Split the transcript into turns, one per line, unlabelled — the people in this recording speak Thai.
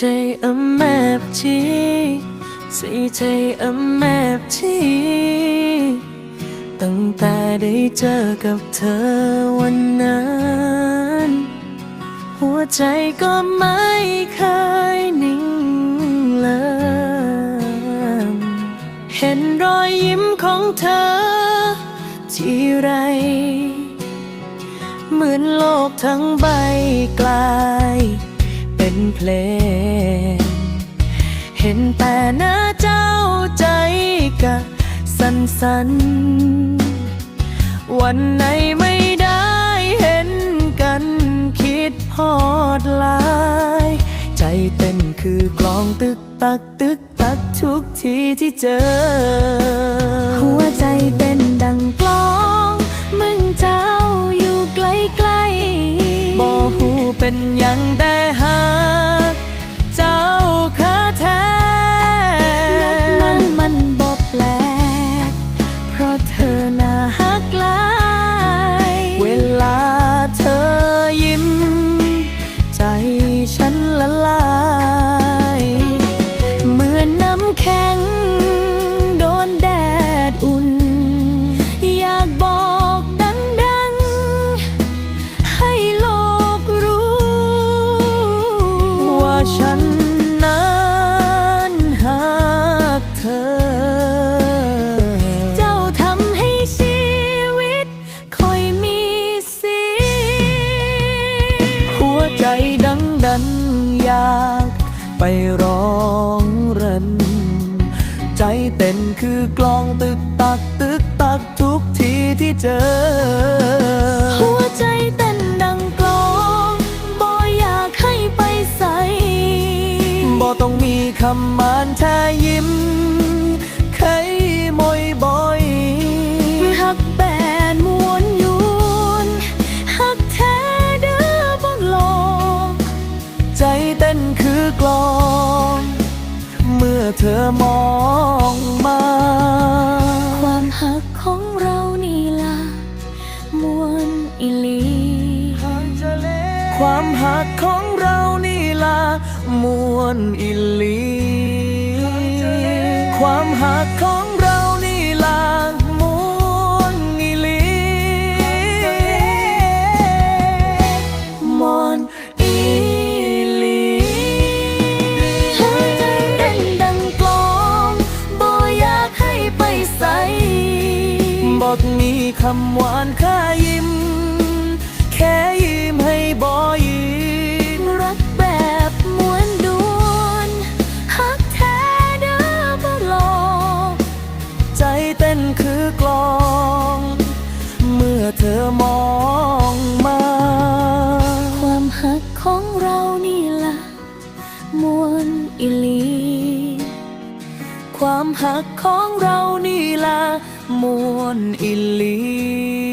จีใส่ใจอำแมบจีตั้งแต่ได้เจอกับเธอวันนั้น หัวใจก็ไม่เคยนิ่งเลยเห็นรอยยิ้มของเธอ ทีไร เหมือนโลกทั้งใบกลาย เพลง เห็นแต่หน้าเจ้าใจกะสันสัน วันไหนไม่ได้เห็นกันคิดพอดลาย ใจเต้นคือกลองตึกตักตึกตักทุกทีที่เจอ หัวใจเต้นดังกลอง มึงเจ้าอยู่ไกลๆบ่หูเป็นยังแต่หา เธอ เจ้าทำให้ชีวิตคอยมีสีหัวใจดังดันอยากไปร้องรัน ใจเต้นคือกลองตึกตักตึกตักทุกทีที่เจอ หัวใจเต้นดังกลองบ่อยากให้ไปใส่บ่ต้องมีคำมานแท้ยิ้มเค ยมอยบ่อยหักแบนมวนยวนหักแท้เด้อบ่หลอกใจเต้นคือกลอง เมื่อเธอมองมา
ความหักของเรานี่ล่ะมวนอิลี
ความหักของเรานี่ล่ะมวนอิลี ความหักของ
บอก
มีคำหวานค่ายิ้ม แค่ยิ้มให้บอยิ้ม
รักแบบมวนดวนหักแท้เด้อบ่หลอก
ใจเต้นคือกลอง ความหักของเรานี่ละมวนอิลี